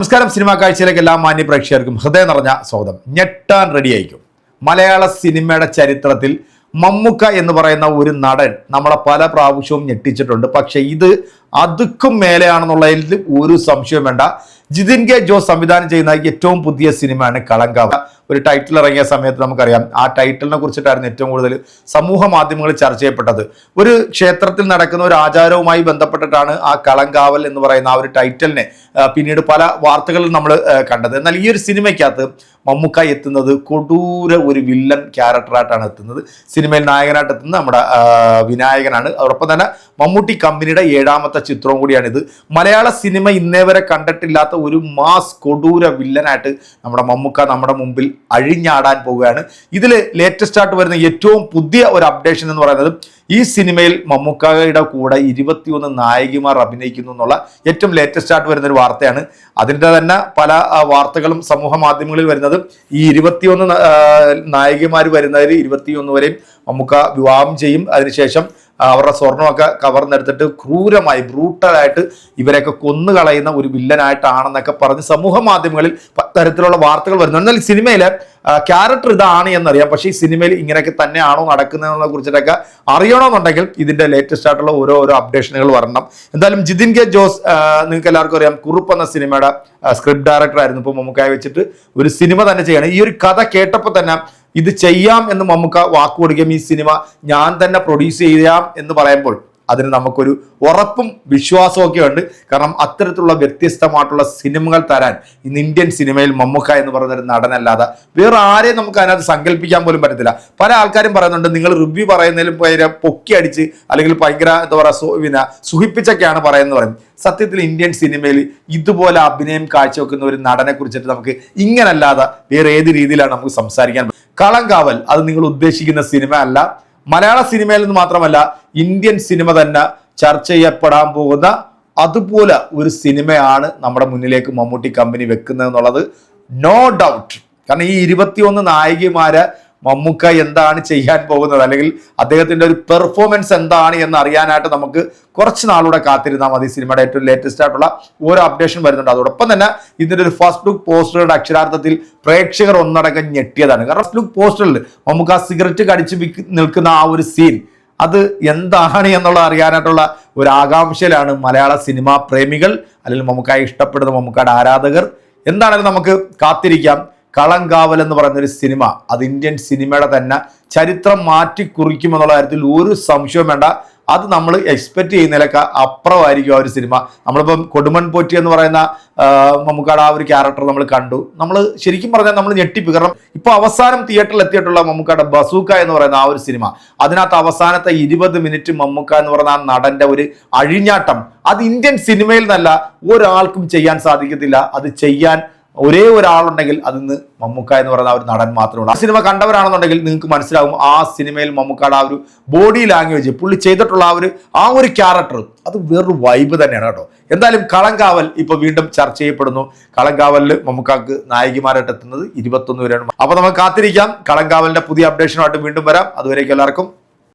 നമസ്കാരം. സിനിമാ കാഴ്ചയിലേക്ക് എല്ലാ മാന്യ പ്രേക്ഷകർക്കും ഹൃദയം നിറഞ്ഞ സ്വാഗതം. ഞെട്ടാൻ റെഡി ആയിരിക്കും. മലയാള സിനിമയുടെ ചരിത്രത്തിൽ മമ്മുക്ക എന്ന് പറയുന്ന ഒരു നടൻ നമ്മളെ പല പ്രാവശ്യവും ഞെട്ടിച്ചിട്ടുണ്ട്. പക്ഷേ ഇത് അതുക്കും മേലെയാണെന്നുള്ളതിൽ ഒരു സംശയം വേണ്ട. ജിതിൻ കെ ജോസ് സംവിധാനം ചെയ്യുന്ന ഏറ്റവും പുതിയ സിനിമയാണ് കളങ്കാവ്. ഒരു ടൈറ്റിൽ ഇറങ്ങിയ സമയത്ത് നമുക്കറിയാം. ആ ടൈറ്റിലിനെ കുറിച്ചിട്ടായിരുന്നു ഏറ്റവും കൂടുതൽ സമൂഹ മാധ്യമങ്ങളിൽ ചർച്ച ചെയ്യപ്പെട്ടത്. ഒരു ക്ഷേത്രത്തിൽ നടക്കുന്ന ഒരു ആചാരവുമായി ബന്ധപ്പെട്ടിട്ടാണ് ആ കളങ്കാവൽ എന്ന് പറയുന്ന ആ ഒരു ടൈറ്റിലിനെ പിന്നീട് പല വാർത്തകളിൽ നമ്മൾ കണ്ടത്. എന്നാൽ ഈ ഒരു സിനിമയ്ക്കകത്ത് മമ്മൂക്ക എത്തുന്നത് കൊടൂര ഒരു വില്ലൻ ക്യാരക്ടറായിട്ടാണ് എത്തുന്നത്. സിനിമയിൽ നായകനായിട്ട് എത്തുന്നത് നമ്മുടെ വിനായകനാണ്. അതോടൊപ്പം തന്നെ മമ്മൂട്ടി കമ്പനിയുടെ ഏഴാമത്തെ ചിത്രവും കൂടിയാണിത്. മലയാള സിനിമ ഇന്നേ വരെ കണ്ടിട്ടില്ലാത്ത ഒരു മാസ് കൊടൂര വില്ലനായിട്ട് നമ്മുടെ മമ്മൂക്ക നമ്മുടെ മുമ്പിൽ അഴിഞ്ഞാടാൻ പോവുകയാണ്. ഇതിൽ ലേറ്റസ്റ്റ് ആയിട്ട് വരുന്ന ഏറ്റവും പുതിയ ഒരു അപ്ഡേഷൻ എന്ന് പറയുന്നത് ഈ സിനിമയിൽ മമ്മൂക്കയുടെ കൂടെ ഇരുപത്തിയൊന്ന് നായികമാർ അഭിനയിക്കുന്നു എന്നുള്ള ഏറ്റവും ലേറ്റസ്റ്റ് ആയിട്ട് വരുന്ന ഒരു വാർത്തയാണ്. അതിന്റെ തന്നെ പല വാർത്തകളും സമൂഹ മാധ്യമങ്ങളിൽ വരുന്നത് ഈ ഇരുപത്തിയൊന്ന് നായികമാർ വരുന്നതിൽ ഇരുപത്തിയൊന്ന് വരെയും മമ്മൂക്ക വിവാഹം ചെയ്യും. അതിനുശേഷം അവരുടെ സ്വർണമൊക്കെ കവർന്നെടുത്തിട്ട് ക്രൂരമായി ബ്രൂട്ടലായിട്ട് ഇവരെയൊക്കെ കൊന്നുകളയുന്ന ഒരു വില്ലനായിട്ടാണെന്നൊക്കെ പറഞ്ഞ് സമൂഹ മാധ്യമങ്ങളിൽ തരത്തിലുള്ള വാർത്തകൾ വരുന്നു. എന്നാൽ സിനിമയിലെ ക്യാരക്ടർ ഇതാണ് എന്നറിയാം. പക്ഷേ ഈ സിനിമയിൽ ഇങ്ങനെയൊക്കെ തന്നെയാണോ നടക്കുന്നതിനെ കുറിച്ചിട്ടൊക്കെ അറിയണമെന്നുണ്ടെങ്കിൽ ഇതിന്റെ ലേറ്റസ്റ്റ് ആയിട്ടുള്ള ഓരോ ഓരോ അപ്ഡേഷനുകൾ വരണം. എന്തായാലും ജിതിൻ കെ ജോസ് നിങ്ങൾക്ക് എല്ലാവർക്കും അറിയാം കുറുപ്പ് എന്ന സിനിമയുടെ സ്ക്രിപ്റ്റ് ഡയറക്ടർ ആയിരുന്നു. ഇപ്പോൾ മമ്മൂക്കായി വെച്ചിട്ട് ഒരു സിനിമ തന്നെ ചെയ്യണം. ഈ ഒരു കഥ കേട്ടപ്പോൾ തന്നെ ഇത് ചെയ്യാം എന്ന് മമ്മൂക്ക വാക്ക് കൊടുക്കുകയും ഈ സിനിമ ഞാൻ തന്നെ പ്രൊഡ്യൂസ് ചെയ്യാം എന്ന് പറയുമ്പോൾ അതിന് നമുക്കൊരു ഉറപ്പും വിശ്വാസവും ഒക്കെ ഉണ്ട് കാരണം അത്തരത്തിലുള്ള വ്യത്യസ്തമായിട്ടുള്ള സിനിമകൾ തരാൻ ഇന്ന് ഇന്ത്യൻ സിനിമയിൽ മമ്മൂക്ക എന്ന് പറയുന്നൊരു നടനല്ലാതെ വേറെ ആരെയും നമുക്ക് അതിനകത്ത് സങ്കല്പിക്കാൻ പോലും പറ്റത്തില്ല പല ആൾക്കാരും പറയുന്നുണ്ട് നിങ്ങൾ റിവ്യൂ പറയുന്നതിലും ഭയങ്കര പൊക്കി അടിച്ച് അല്ലെങ്കിൽ ഭയങ്കര എന്താ പറയുക പിന്നെ സുഖിപ്പിച്ചൊക്കെയാണ് പറയുന്നത് പറയും സത്യത്തിൽ ഇന്ത്യൻ സിനിമയിൽ ഇതുപോലെ അഭിനയം കാഴ്ചവെക്കുന്ന ഒരു നടനെ കുറിച്ചിട്ട് നമുക്ക് ഇങ്ങനല്ലാതെ വേറെ ഏത് രീതിയിലാണ് നമുക്ക് സംസാരിക്കാൻ? കളങ്കാവൽ അത് നിങ്ങൾ ഉദ്ദേശിക്കുന്ന സിനിമ അല്ല. മലയാള സിനിമയിൽ നിന്ന് മാത്രമല്ല ഇന്ത്യൻ സിനിമ തന്നെ ചർച്ച ചെയ്യപ്പെടാൻ പോകുന്ന അതുപോലെ ഒരു സിനിമയാണ് നമ്മുടെ മുന്നിലേക്ക് മമ്മൂട്ടി കമ്പനി വെക്കുന്നത് എന്നുള്ളത്. നോ ഡൗട്ട് കാരണം ഈ ഇരുപത്തിയൊന്ന് നായികമാര് മമ്മൂക്ക എന്താണ് ചെയ്യാൻ പോകുന്നത്? അല്ലെങ്കിൽ അദ്ദേഹത്തിന്റെ ഒരു പെർഫോമൻസ് എന്താണ് എന്ന് അറിയാനായിട്ട് നമുക്ക് കുറച്ച് നാളൂടെ കാത്തിരുന്നാൽ മതി. സിനിമയുടെ ഏറ്റവും ലേറ്റസ്റ്റ് ആയിട്ടുള്ള ഓരോ അപ്ഡേഷൻ വരുന്നുണ്ട്. അതോടൊപ്പം തന്നെ ഇതിന്റെ ഒരു ഫസ്റ്റ് ലുക്ക് പോസ്റ്ററുടെ അക്ഷരാർത്ഥത്തിൽ പ്രേക്ഷകർ ഒന്നടങ്കം ഞെട്ടിയതാണ്. കാരണം ഫസ്റ്റ് ലുക്ക് പോസ്റ്ററിൽ മമ്മൂക്ക സിഗരറ്റ് കടിച്ച് നിൽക്കുന്ന ആ ഒരു സീൻ അത് എന്താണ് എന്നുള്ളത് അറിയാനായിട്ടുള്ള ഒരു ആകാംക്ഷയിലാണ് മലയാള സിനിമാ പ്രേമികൾ അല്ലെങ്കിൽ മമ്മൂക്കായി ഇഷ്ടപ്പെടുന്ന മമ്മൂക്കയുടെ ആരാധകർ. എന്താണെങ്കിലും നമുക്ക് കാത്തിരിക്കാം. കളങ്കാവൽ എന്ന് പറയുന്ന ഒരു സിനിമ. അത് ഇന്ത്യൻ സിനിമയുടെ തന്നെ ചരിത്രം മാറ്റി കുറിക്കുമെന്നുള്ള കാര്യത്തിൽ ഒരു സംശയവും വേണ്ട. അത് നമ്മൾ എക്സ്പെക്ട് ചെയ്യുന്നതിലൊക്കെ അപ്പുറമായിരിക്കും ആ ഒരു സിനിമ. നമ്മളിപ്പം കൊടുമൺ പോറ്റി എന്ന് പറയുന്ന മമ്മൂക്കാട് ആ ഒരു ക്യാരക്ടർ നമ്മൾ കണ്ടു. നമ്മൾ ശരിക്കും പറഞ്ഞാൽ നമ്മൾ ഞെട്ടിപ്പ് കാരണം ഇപ്പോൾ അവസാനം തിയേറ്ററിൽ എത്തിയിട്ടുള്ള മമ്മൂക്കാട് ബസൂക്ക എന്ന് പറയുന്ന ആ ഒരു സിനിമ. അതിനകത്ത് അവസാനത്തെ ഇരുപത് മിനിറ്റ് മമ്മൂക്ക എന്ന് പറയുന്ന ആ നടന്റെ ഒരു അഴിഞ്ഞാട്ടം. അത് ഇന്ത്യൻ സിനിമയിൽ നിന്നല്ല ഒരാൾക്കും ചെയ്യാൻ സാധിക്കത്തില്ല. അത് ചെയ്യാൻ ഒരേ ഒരാളുണ്ടെങ്കിൽ അതിന്ന് മമ്മൂക്ക എന്ന് പറയുന്ന ആ ഒരു നടൻ മാത്രമേ ഉള്ളൂ ആ സിനിമ കണ്ടവരാണെന്നുണ്ടെങ്കിൽ നിങ്ങൾക്ക് മനസ്സിലാകും ആ സിനിമയിൽ മമ്മൂക്കയുടെ ആ ഒരു ബോഡി ലാംഗ്വേജ് പുള്ളി ചെയ്തിട്ടുള്ള ആ ഒരു ആ ഒരു ക്യാരക്ടർ അത് വേറൊരു വൈബ് തന്നെയാണ് കേട്ടോ. എന്തായാലും കളങ്കാവൽ ഇപ്പൊ വീണ്ടും ചർച്ച ചെയ്യപ്പെടുന്നു. കളങ്കാവലിൽ മമ്മൂക്കാക്ക് നായികമാരായിട്ട് എത്തുന്നത് ഇരുപത്തൊന്ന് വരെയാണ് അപ്പൊ നമുക്ക് കാത്തിരിക്കാം. കളങ്കാവലിന്റെ പുതിയ അപ്ഡേഷനുമായിട്ട് വീണ്ടും വരാം. അതുവരേക്കും എല്ലാവർക്കും